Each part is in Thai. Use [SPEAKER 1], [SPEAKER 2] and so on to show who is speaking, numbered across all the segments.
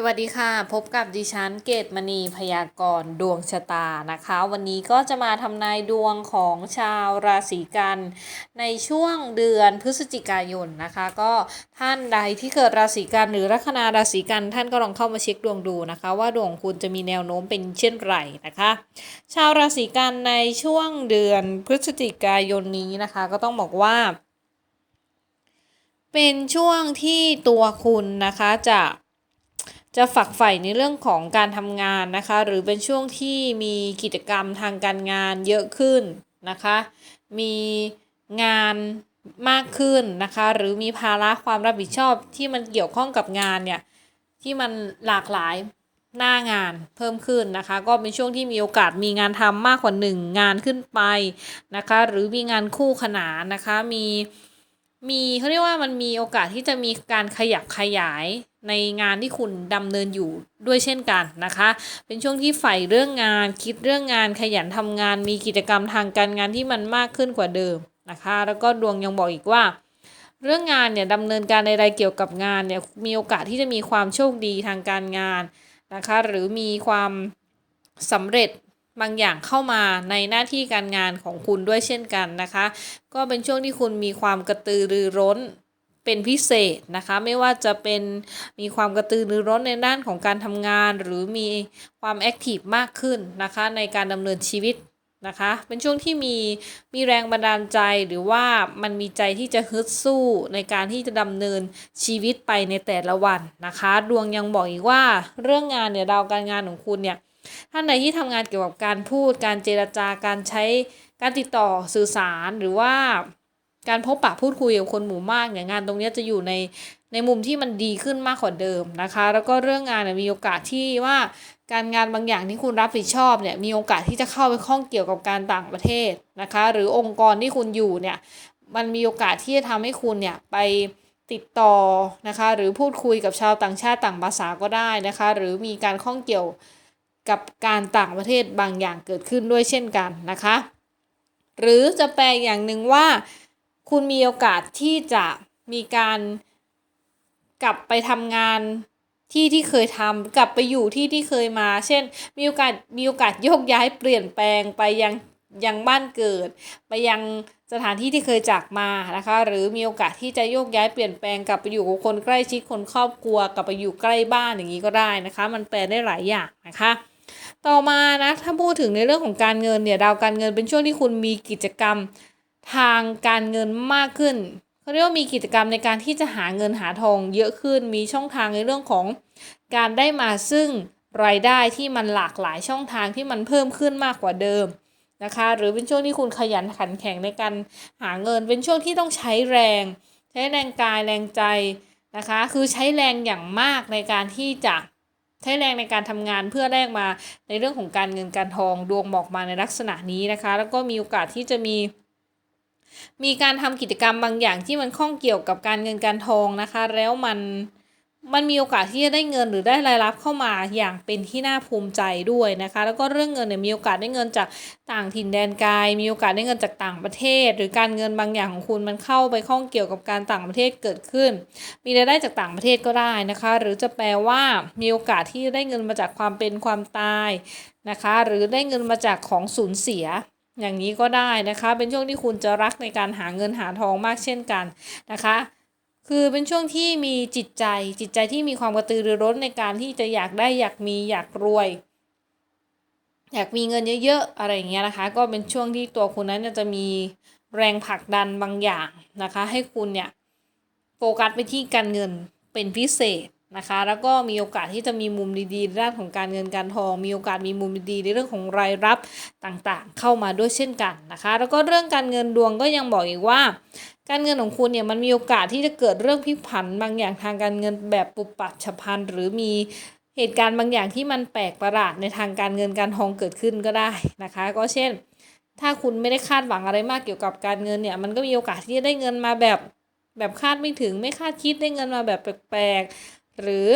[SPEAKER 1] สวัสดีค่ะ พบกับดิฉันเกตมณีพยากรณ์ดวงชะตานะคะ วันนี้ก็จะมาทำนายดวงของชาวราศีกัน ในช่วงเดือนพฤศจิกายนนะคะ ก็ท่านใดที่เกิดราศีกันหรือลัคนาราศีกันท่านก็ลองเข้ามาเช็คดวงดูนะคะ ว่าดวงคุณจะมีแนวโน้มเป็นเช่นไรนะคะ ชาวราศีกันในช่วงเดือนพฤศจิกายนนี้นะคะ ก็ต้องบอกว่า เป็นช่วงที่ตัวคุณนะคะจะ จะฝักใฝ่ในเรื่องของการทำงานนะคะ หรือเป็นช่วงที่มีกิจกรรมทางการงานเยอะขึ้นนะคะ มีงานมากขึ้นนะคะ หรือมีภาระความรับผิดชอบที่มันเกี่ยวข้องกับงานเนี่ยที่มันหลากหลายหน้างานเพิ่มขึ้นนะคะ ก็เป็นช่วงที่มีโอกาสมีงานทำมากกว่าหนึ่งงานขึ้นไปนะคะ หรือมีงานคู่ขนานนะคะมีมีเขาเรียกว่ามันมีโอกาสที่จะมีการขยับขยาย ในงานที่คุณดำเนินอยู่ด้วยเช่นกันนะคะ เป็นช่วงที่ใฝ่เรื่องงาน คิดเรื่องงานขยันทำงาน มีกิจกรรมทางการงานที่มันมากขึ้นกว่าเดิมนะคะ แล้วก็ดวงยังบอกอีกว่า เรื่องงานเนี่ยดำเนินการใดๆเกี่ยวกับงานเนี่ยมีโอกาสที่จะมีความโชคดีทางการงานนะคะ หรือมีความสำเร็จบางอย่างเข้ามาในหน้าที่การงานของคุณด้วยเช่นกันนะคะ ก็เป็นช่วงที่คุณมีความกระตือรือร้น เป็นพิเศษนะคะ ไม่ว่าจะเป็นมีความกระตือรือร้นในด้านของการทำงาน หรือมีความแอคทีฟมากขึ้นนะคะในการดำเนินชีวิตนะคะ เป็นช่วงที่มีมีแรงบันดาลใจหรือว่ามันมีใจที่จะฮึดสู้ในการที่จะดำเนินชีวิตไปในแต่ละวันนะคะ ดวงยังบอกอีกว่าเรื่องงานเนี่ยดาวการงานของคุณเนี่ยท่านใดที่ทำงานเกี่ยวกับการพูด การเจรจาการใช้การติดต่อสื่อสารหรือว่า การพบปะพูดคุยกับคนหมู่มากเนี่ยงานตรงนี้จะอยู่ในในมุมที่มันดีขึ้นมากกว่าเดิมนะคะ แล้วก็เรื่องงานเนี่ยมีโอกาสที่ว่าการงานบางอย่างที่คุณรับผิดชอบเนี่ยมีโอกาสที่จะเข้าไปข้องเกี่ยวกับการต่างประเทศนะคะ หรือองค์กรที่คุณอยู่เนี่ยมันมีโอกาสที่จะทำให้คุณเนี่ยไปติดต่อนะคะ หรือพูดคุยกับชาวต่างชาติต่างภาษาก็ได้นะคะ หรือมีการข้องเกี่ยวกับการต่างประเทศบางอย่างเกิดขึ้นด้วยเช่นกันนะคะ หรือจะแปลอย่างหนึ่งว่า คุณมีโอกาสที่จะมีการกลับไปทำงานที่ที่เคยทำกลับไปอยู่ที่ที่เคยมา เช่น มีโอกาสมีโอกาสโยกย้ายเปลี่ยนแปลงไปยังยังบ้านเกิด ไปยังสถานที่ที่เคยจากมานะคะ หรือมีโอกาสที่จะโยกย้ายเปลี่ยนแปลงกลับไปอยู่กับคนใกล้ชิดคนครอบครัว กลับไปอยู่ใกล้บ้านอย่างนี้ก็ได้นะคะ มันแปลได้หลายอย่างนะคะ ต่อมานะถ้าพูดถึงในเรื่องของการเงินเนี่ยดาวการเงินเป็นช่วงที่คุณมีกิจกรรม ทางการเงินมากขึ้นเขาเรียกว่ามีกิจกรรมในการที่จะหาเงินหาทองเยอะขึ้น มีช่องทางในเรื่องของการได้มาซึ่งรายได้ที่มันหลากหลายช่องทางที่มันเพิ่มขึ้นมากกว่าเดิมนะคะ หรือเป็นช่วงที่คุณขยันขันแข็งในการหาเงิน เป็นช่วงที่ต้องใช้แรง ใช้แรงกายแรงใจนะคะ คือใช้แรงอย่างมากในการที่จะใช้แรงในการทำงานเพื่อแลกมาในเรื่องของการเงินการทองดวงบอกมาในลักษณะนี้นะคะ แล้วก็มีโอกาสที่จะมี มีการทำกิจกรรมบางอย่างที่มันข้องเกี่ยวกับการเงินการทองนะคะ แล้วมันมันมีโอกาสที่จะได้เงินหรือได้รายรับเข้ามาอย่างเป็นที่น่าภูมิใจด้วยนะคะ แล้วก็เรื่องเงินเนี่ยมีโอกาสได้เงินจากต่างถิ่นแดนไกลมีโอกาสได้เงินจากต่างประเทศ หรือการเงินบางอย่างของคุณมันเข้าไปข้องเกี่ยวกับการต่างประเทศเกิดขึ้น มีรายได้จากต่างประเทศก็ได้นะคะ หรือจะแปลว่ามีโอกาสที่จะได้เงินมาจากความเป็นความตายนะคะ หรือได้เงินมาจากของสูญเสีย อย่างนี้ก็ได้นะคะ เป็นช่วงที่คุณจะรักในการหาเงินหาทองมากเช่นกันนะคะคือเป็นช่วงที่มีจิตใจจิตใจที่มีความกระตือรือร้นในการที่จะอยากได้อยากมีอยากรวย อยากมีเงินเยอะๆอะไรอย่างเงี้ยนะคะ ก็เป็นช่วงที่ตัวคุณนั้นจะมีแรงผลักดันบางอย่างนะคะ ให้คุณเนี่ยโฟกัสไปที่การเงินเป็นพิเศษ นะคะ แล้วก็มีโอกาสที่จะมีมุมดีๆในด้านของการเงินการทอง มีโอกาสมีมุมดีๆในเรื่องของรายรับต่างๆ เข้ามาด้วยเช่นกันนะคะ แล้วก็เรื่องการเงินดวงก็ยังบอกอีกว่า การเงินของคุณเนี่ยมันมีโอกาสที่จะเกิดเรื่องพลิกผันบางอย่างทางการเงินแบบปุบปับฉับพลันหรือมีเหตุการณ์บางอย่างที่มันแปลกประหลาดในทางการเงินการทองเกิดขึ้นก็ได้นะคะ ก็เช่น ถ้าคุณไม่ได้คาดหวังอะไรมากเกี่ยวกับการเงินเนี่ยมันก็มีโอกาสที่จะได้เงินมาแบบแบบคาดไม่ถึงไม่คาดคิดได้เงินมาแบบแปลก หรือ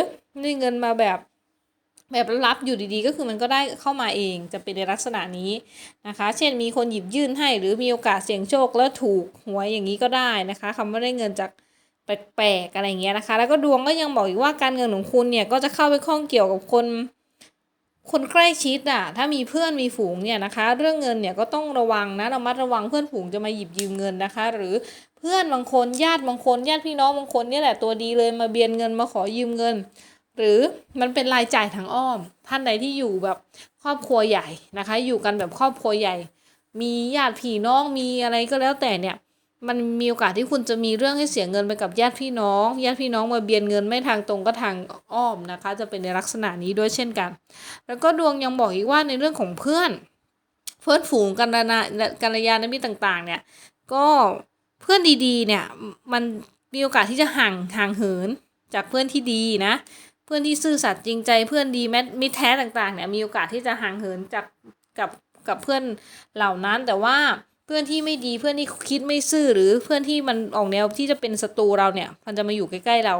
[SPEAKER 1] ได้เงินมาแบบแบบรับอยู่ดีๆ ก็คือมันก็ได้เข้ามาเองจะเป็นในลักษณะนี้นะคะ เช่นมีคนหยิบยื่นให้ หรือมีโอกาสเสี่ยงโชคแล้วถูกหวยอย่างนี้ก็ได้นะคะคำว่าได้เงินจากแปลกๆอะไรเงี้ยนะคะ แล้วก็ดวงก็ยังบอกอีกว่าการเงินของคุณเนี่ยก็จะเข้าไปข้องเกี่ยวกับคน คนใกล้ชิดอะ ถ้ามีเพื่อนมีฝูงเนี่ยนะคะ เรื่องเงินเนี่ยก็ต้องระวังนะ ระมัดระวังเพื่อนฝูงจะมาหยิบยืมเงินนะคะ หรือเพื่อนบางคนญาติบางคนญาติพี่น้องบางคนเนี่ยแหละตัวดีเลยมาเบียนเงินมาขอยืมเงิน หรือมันเป็นรายจ่ายทางอ้อม ท่านใดที่อยู่แบบครอบครัวใหญ่นะคะ อยู่กันแบบครอบครัวใหญ่ มีญาติพี่น้องมีอะไรก็แล้วแต่เนี่ย มันมีโอกาสที่คุณจะมีเรื่องให้เสียเงินไปกับญาติพี่น้องญาติพี่น้องมาเบียนเงินไม่ทางตรงก็ทางอ้อมนะคะ จะเป็นในลักษณะนี้ด้วยเช่นกัน แล้วก็ดวงยังบอกอีกว่าในเรื่องของเพื่อน เพื่อนฝูงกันนากัลยาณมิตรต่าง ๆ เนี่ย ก็เพื่อนดีๆ เนี่ยมันมีโอกาสที่จะห่างห่างเหินจากเพื่อนที่ดีนะ เพื่อนที่ซื่อสัตย์จริงใจเพื่อนดีแม้มิตรแท้ต่างๆเนี่ยมีโอกาสที่จะห่างเหินจากกับกับเพื่อนเหล่านั้นแต่ว่า พื่อนที่ไม่ดีเพื่อนที่คิดไม่ซื่อหรือเพื่อนที่มันออกแนวที่จะเป็นศัตรูเราเนี่ย มันจะมาอยู่ใกล้ๆเรา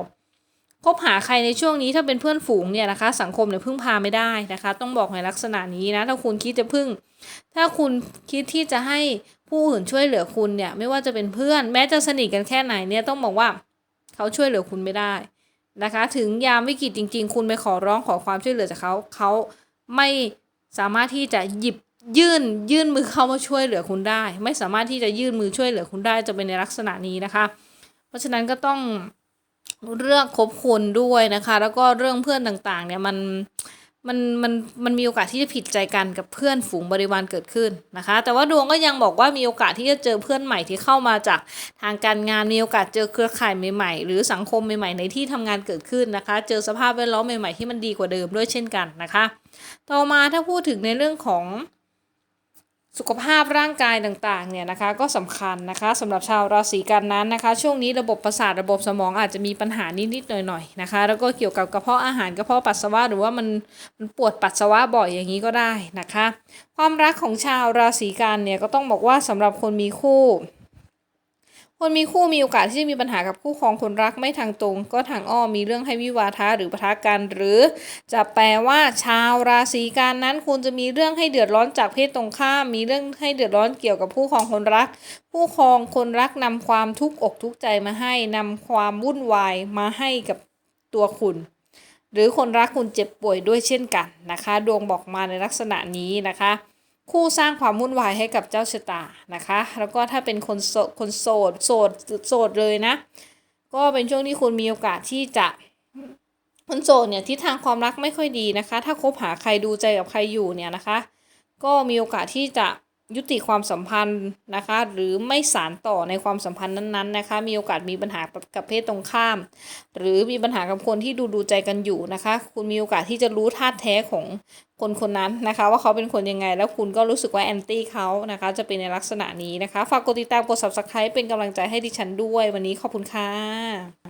[SPEAKER 1] คบหาใครในช่วงนี้ถ้าเป็นเพื่อนฝูงเนี่ยนะคะ สังคมเนี่ยพึ่งพาไม่ได้นะคะ ต้องบอกในลักษณะนี้นะถ้าคุณคิดจะพึ่ง ถ้าคุณคิดที่จะให้ผู้อื่นช่วยเหลือคุณเนี่ย ไม่ว่าจะเป็นเพื่อน แม้จะสนิทกันแค่ไหนเนี่ยต้องบอกว่าเขาช่วยเหลือคุณไม่ได้นะคะ ถึงยามวิกฤตจริง ๆ คุณไปขอร้องขอความช่วยเหลือจากเขาเขาไม่สามารถที่จะหยิบ ยื่นยื่นมือเข้ามาช่วยเหลือคุณได้ ไม่สามารถที่จะยื่นมือช่วยเหลือคุณได้จะเป็นในลักษณะนี้นะคะ เพราะฉะนั้นก็ต้องเรื่องคบคนด้วยนะคะ แล้วก็เรื่องเพื่อนต่างๆ เนี่ยมันมันมันมันมีโอกาสที่จะผิดใจกันกับเพื่อนฝูงบริวารเกิดขึ้นนะคะ แต่ว่าดวงก็ยังบอกว่ามีโอกาสที่จะเจอเพื่อนใหม่ที่เข้ามาจากทางการงานมีโอกาสเจอเครือข่ายใหม่ๆ หรือสังคมใหม่ๆในที่ทำงานเกิดขึ้นนะคะ เจอสภาพแวดล้อมใหม่ๆที่มันดีกว่าเดิมด้วยเช่นกันนะคะ ต่อมาถ้าพูดถึงในเรื่องของ สุขภาพร่างกายต่างๆเนี่ยนะคะก็สำคัญนะคะสำหรับชาวราศีกันนั้นนะคะ ช่วงนี้ระบบประสาทระบบสมองอาจจะมีปัญหานิดๆหน่อยๆนะคะ แล้วก็เกี่ยวกับกระเพาะอาหารกระเพาะปัสสาวะหรือว่ามันมันปวดปัสสาวะบ่อยอย่างนี้ก็ได้นะคะ ความรักของชาวราศีกันเนี่ยก็ต้องบอกว่าสำหรับคนมีคู่ คนมีคู่มีโอกาสที่จะมีปัญหากับคู่ครองคนรักไม่ทางตรง ก็ทางอ้อมมีเรื่องให้วิวาทะหรือปะทะกัน หรือจะแปลว่าชาวราศีกันนั้นคุณจะมีเรื่องให้เดือดร้อนจากเพศตรงข้าม มีเรื่องให้เดือดร้อนเกี่ยวกับคู่ครองคนรัก คู่ครองคนรักนำความทุกข์อกทุกข์ใจมาให้นำความวุ่นวายมาให้กับตัวคุณหรือคนรักคุณเจ็บป่วยด้วยเช่นกันนะคะ ดวงบอกมาในลักษณะนี้นะคะ คู่สร้างความวุ่นวายให้กับเจ้าชะตานะคะ แล้วก็ถ้าเป็นคนโสดคนโสดโสดโสดเลยนะ ก็เป็นช่วงที่คุณมีโอกาสที่จะคนโสดเนี่ยทิศทางความรักไม่ค่อยดีนะคะ ถ้าคบหาใครดูใจกับใครอยู่เนี่ยนะคะ ก็มีโอกาสที่จะ ยุติความสัมพันธ์นะคะ หรือไม่สานต่อในความสัมพันธ์นั้นๆนะคะ มีโอกาสมีปัญหากับเพศตรงข้าม หรือมีปัญหากับคนที่ดูดูใจกันอยู่นะคะ คุณมีโอกาสที่จะรู้ท่าแท้ของคนคนนั้นนะคะ ว่าเขาเป็นคนยังไง แล้วคุณก็รู้สึกว่าแอนตี้เขานะคะ จะเป็นในลักษณะนี้นะคะ ฝากกดติดตามกด subscribe เป็นกำลังใจให้ดิฉันด้วยวันนี้ขอบคุณค่ะ